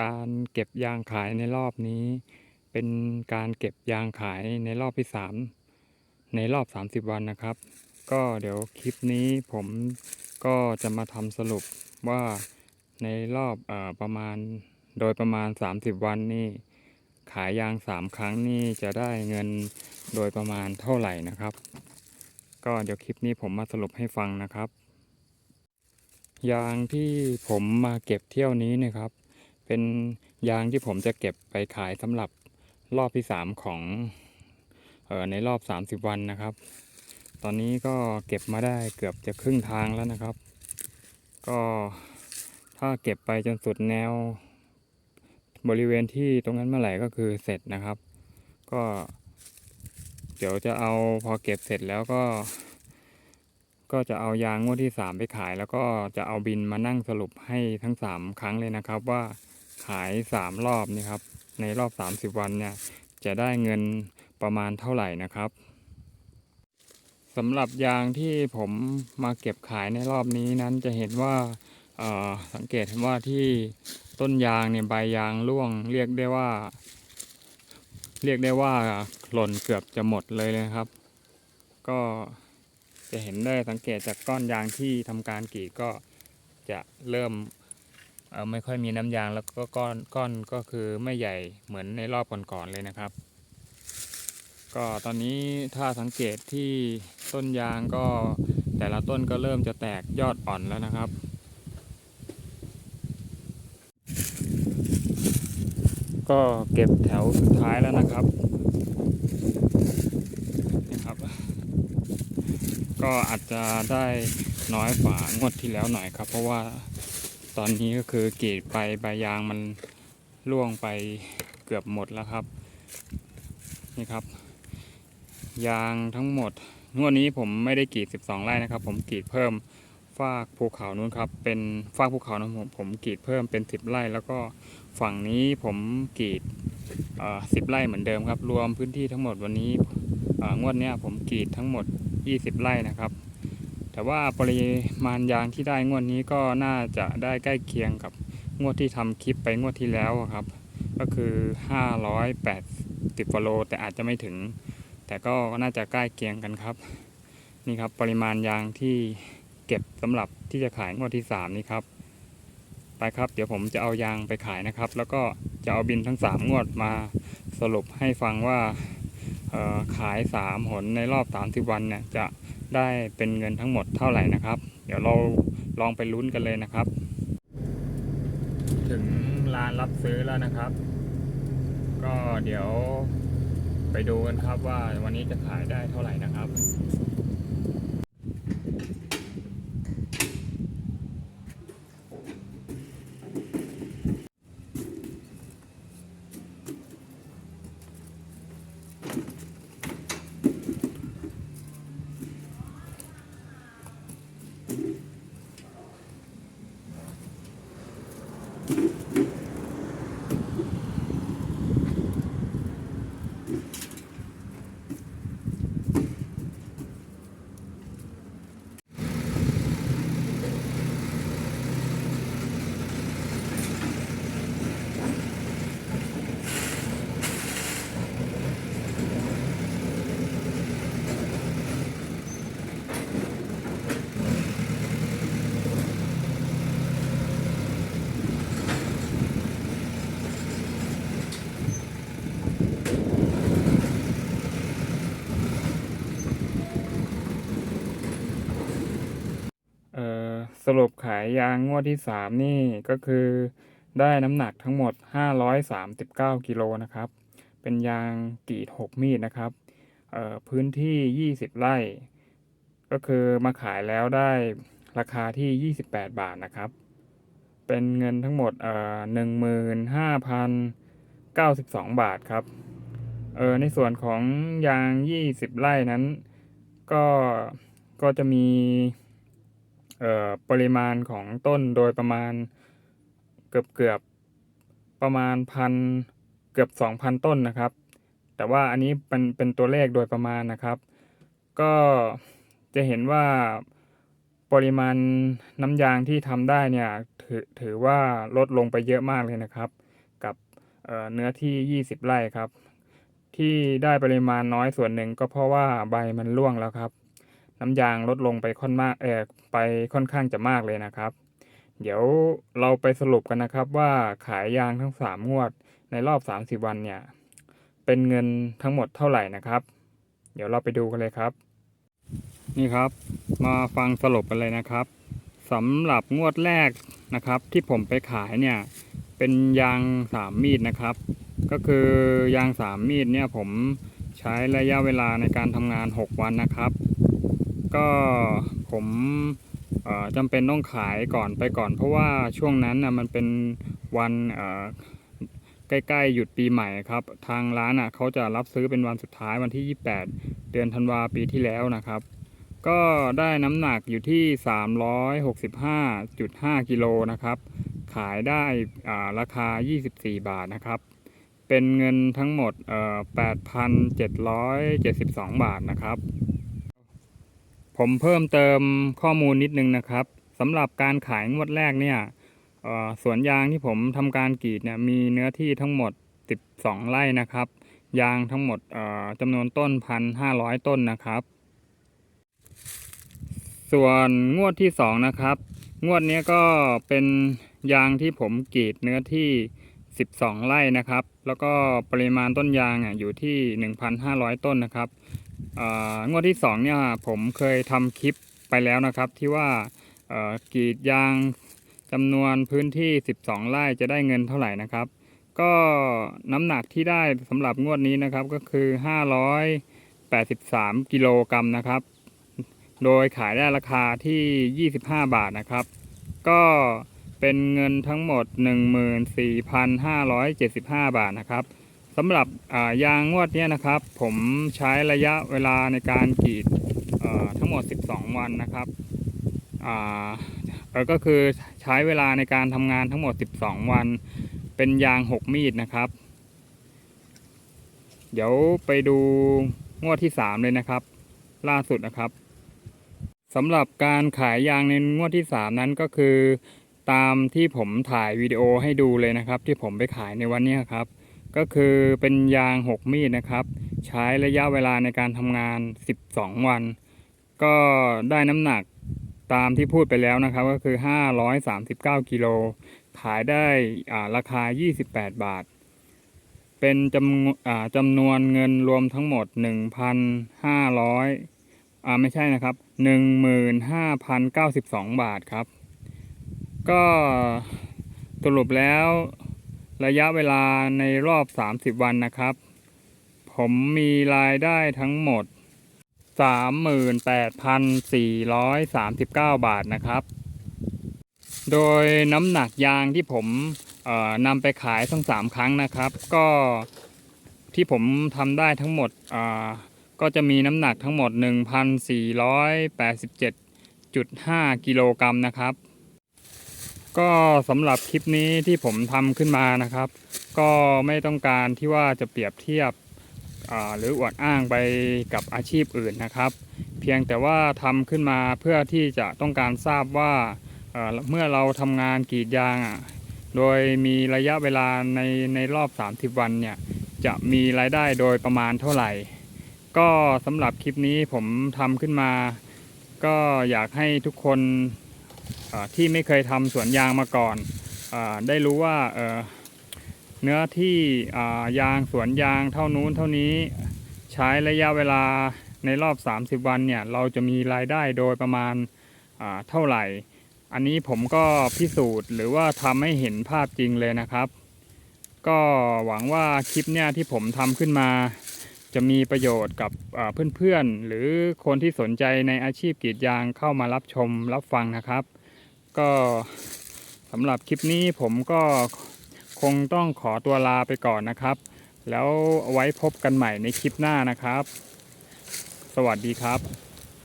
การเก็บยางขายในรอบนี้ เป็นการเก็บยางขายในรอบที่สามในรอบ 30 วันนะครับ ก็เดี๋ยวคลิปนี้ผมก็จะมาทำสรุปว่าในรอบอประมาณโดยประมาณ 30 วันนี่ขายยาง 3 ครั้งนี่จะได้เงินโดยประมาณเท่าไหร่นะครับ ก็เดี๋ยวคลิปนี้ผมมาสรุปให้ฟังนะครับ ยางที่ผมมาเก็บเที่ยวนี้นะครับ เป็นยางที่ผมจะเก็บไปขายสำหรับรอบที่ 3 ของเออในรอบ 30 วันนะครับ ตอนนี้ก็เก็บมาได้เกือบจะครึ่งทางแล้วนะครับ ก็ถ้าเก็บไปจนสุดแนว บริเวณที่ตรงนั้นเมื่อไหร่ก็คือเสร็จนะครับ ก็ เดี๋ยวจะเอาพอเก็บเสร็จแล้วก็ ก็จะเอายางงวดที่ 3 ไปขาย แล้วก็จะเอาบินมานั่งสรุปให้ทั้ง 3 ครั้งเลยนะครับว่า ขาย3รอบนี่ครับ ในรอบ30วันเนี่ย จะได้เงินประมาณเท่าไหร่นะครับสำหรับยางที่ผมมาเก็บขายในรอบนี้นั้นจะเห็นว่าสังเกตเห็นว่าที่ต้นยางเนี่ยใบยางร่วง เรียกได้ว่า เรียกได้ว่าหล่นเกือบจะหมดเลยนะครับ ก็จะเห็นได้สังเกตจากก้อนยางที่ทำการกรีดก็จะเริ่ม ไม่ค่อยมีน้ำยางแล้วก็ก้อนก้อนก็คือไม่ใหญ่เหมือนในรอบก่อนๆเลยนะครับ ก็ตอนนี้ถ้าสังเกตที่ต้นยางก็แต่ละต้นก็เริ่มจะแตกยอดอ่อนแล้วนะครับ ก็เก็บแถวสุดท้ายแล้วนะครับนี่ครับ ก็อาจจะได้น้อยฝางวดที่แล้วหน่อยครับ เพราะว่า อนนี้ก็คือกรีดไปใบยางมันร่วงไปเกือบหมดแล้วครับ นี่ครับ ยางทั้งหมดงวดนี้ผมไม่ได้กรีด 12 ไร่นะครับ ผมกรีดเพิ่มฟากภูเขานู้นครับ เป็นฟากภูเขานั้นผมผมกรีดเพิ่มเป็น 10 ไร่ แล้วก็ฝั่งนี้ผมกรีดเอ่อ10ไร่เหมือนเดิมครับ รวมพื้นที่ทั้งหมดวันนี้อ่องวดนี้ผมกรีดทั้งหมด 20 ไร่นะครับ แต่ว่าปริมาณยางที่ได้งวดนี้ก็น่าจะได้ใกล้เคียงกับงวดที่ทำคลิปไปงวดที่แล้วครับ ก็คือ 580กิโลแต่อาจจะไม่ถึง แต่ก็น่าจะใกล้เคียงกันครับ นี่ครับปริมาณยางที่เก็บสำหรับที่จะขายงวดที่ 3 นี้ครับ ไปครับ เดี๋ยวผมจะเอายางไปขายนะครับ แล้วก็จะเอาบินทั้ง 3 งวดมาสรุปให้ฟังว่าขาย 3 หนในรอบ 30 วันเนี่ยจะ ได้เป็นเงินทั้งหมดเท่าไหร่นะครับ เดี๋ยวเราลองไปลุ้นกันเลยนะครับ ถึงร้านรับซื้อแล้วนะครับ ก็เดี๋ยวไปดูกันครับว่าวันนี้จะขายได้เท่าไหร่นะครับ เอ่อส รุปขายยางงวดที่ 3 นี่ก็คือได้น้ำหนักทั้งหมด 539 กิโลนะครับ เป็นยางกรีด 6 มีดนะครับพื้นที่ 20 ไร่ ก็คือมาขายแล้วได้ราคาที่ 28 บาทนะครับ เป็นเงินทั้งหมดเอ่อ15,092 บาทครับเออในส่วนของยาง 20 ไร่นั้น ก็ก็จะมี ปริมาณของต้นโดยประมาณเกือบเกือบประมาณพันเกือบสองพันต้นนะครับ แต่ว่าอันนี้เป็นเป็นตัวเลขโดยประมาณนะครับ ก็จะเห็นว่าปริมาณน้ำยางที่ทำได้เนี่ยถือถือว่าลดลงไปเยอะมากเลยนะครับ กับเเนื้อที่ 20 ไร่ครับ ที่ได้ปริมาณน้อยส่วนหนึ่งก็เพราะว่าใบมันร่วงแล้วครับ น้ำยางลดลงไปค่อนมากเออไปค่อนข้างจะมากเลยนะครับ เดี๋ยวเราไปสรุปกันนะครับว่าขายยางทั้ง 3 งวดในรอบ 30 วันเนี่ย เป็นเงินทั้งหมดเท่าไหร่นะครับ เดี๋ยวเราไปดูกันเลยครับ นี่ครับมาฟังสรุปกันเลยนะครับสำหรับงวดแรกนะครับ ที่ผมไปขายเนี่ย เป็นยางสามมีดนะครับ ก็คือยางสามมีดเนี่ยผมใช้ระยะเวลาในการทำงาน 6 วันนะครับ ก็ผมจำเป็นต้องขายก่อนไปก่อน เพราะว่าช่วงนั้นนะมันเป็นวันใกล้ๆหยุดปีใหม่ครับ ทางร้านอะเขาจะรับซื้อเป็นวันสุดท้ายวันที่ 28 เดือนธันวาปีที่แล้วนะครับ ก็ได้น้ำหนักอยู่ที่ 365.5 กิโลนะครับ ขายได้ราคา 24 บาทนะครับ เป็นเงินทั้งหมด 8,772 บาทนะครับ ผมเพิ่มเติมข้อมูลนิดนึงนะครับสำหรับการขายงวดแรกเนี่ยสวนยางที่ผมทำการกรีดเนี่ยมีเนื้อที่ทั้งหมด 12 ไร่นะครับ ยางทั้งหมดจำนวนต้น 1,500 ต้นนะครับ ส่วนงวดที่ 2 นะครับ งวดนี้ก็เป็นยางที่ผมกรีดเนื้อที่ 12 ไร่นะครับ แล้วก็ปริมาณต้นยางอยู่ที่ 1,500 ต้นนะครับ งวดที่2เนี่ยผมเคยทำคลิปไปแล้วนะครับ ที่ว่ากรีดยางจำนวนพื้นที่ 12ไร่จะได้เงินเท่าไหร่นะครับ ก็น้ำหนักที่ได้สำหรับงวดนี้นะครับก็คือ 583 กิโลกรัมนะครับ โดยขายได้ราคาที่ 25 บาทนะครับ ก็เป็นเงินทั้งหมด 14,575 บาทนะครับ สำหรับยางงวดนี้นะครับ ผมใช้ระยะเวลาในการกรีดทั้งหมด 12 วันนะครับก็คือใช้เวลาในการทำงานทั้งหมด 12 วัน เป็นยาง 6 มีดนะครับ เดี๋ยวไปดูงวดที่ 3 เลยนะครับ ล่าสุดนะครับสำหรับการขายยางในงวดที่ 3 นั้นก็คือ ตามที่ผมถ่ายวิดีโอให้ดูเลยนะครับ ที่ผมไปขายในวันนี้ครับ ก็คือเป็นยาง 6 มีดนะครับ ใช้ระยะเวลาในการทำงาน 12 วัน ก็ได้น้ำหนักตามที่พูดไปแล้วนะครับ ก็คือ 539กิโลขายได้อ่าราคา 28 บาท เป็นจำอ่าจำนวนเงินรวมทั้งหมด 1,500อ่าไม่ใช่นะครับ 15,092 บาทครับ ก็สรุปแล้ว ระยะเวลาในรอบ 30 วันนะครับ ผมมีรายได้ทั้งหมด 38,439 บาทนะครับ โดยน้ำหนักยางที่ผมนำไปขายทั้ง 3 ครั้งนะครับ ก็ที่ผมทำได้ทั้งหมดก็จะมีน้ำหนักทั้งหมด 1,487.5 กิโลกรัมนะครับ ก็สำหรับคลิปนี้ที่ผมทำขึ้นมานะครับ ก็ไม่ต้องการที่ว่าจะเปรียบเทียบหรืออวดอ้างไปกับอาชีพอื่นนะครับ เพียงแต่ว่าทำขึ้นมาเพื่อที่จะต้องการทราบว่าเมื่อเราทำงานกรีดยางโดยมีระยะเวลาในในรอบ 30 วันเนี่ยจะมีรายได้โดยประมาณเท่าไหร่ ก็สำหรับคลิปนี้ผมทำขึ้นมา ก็อยากให้ทุกคน ที่ไม่เคยทำสวนยางมาก่อนอได้รู้ว่าเเนื้อที่ยางสวนยางเท่านู้นเท่านี้ใช้ระยะเวลาในรอบ 30 วันเนี่ยเราจะมีรายได้โดยประมาณาเท่าไหร่ อันนี้ผมก็พิสูจน์หรือว่าทำให้เห็นภาพจริงเลยนะครับ ก็หวังว่าคลิปเนี่ยที่ผมทำขึ้นมา จะมีประโยชน์กับเพื่อนๆ หรือคนที่สนใจในอาชีพกรีดยางเข้ามารับชมรับฟังนะครับ ก็สำหรับคลิปนี้ผมก็คงต้องขอตัวลาไปก่อนนะครับ แล้วไว้พบกันใหม่ในคลิปหน้านะครับ สวัสดีครับ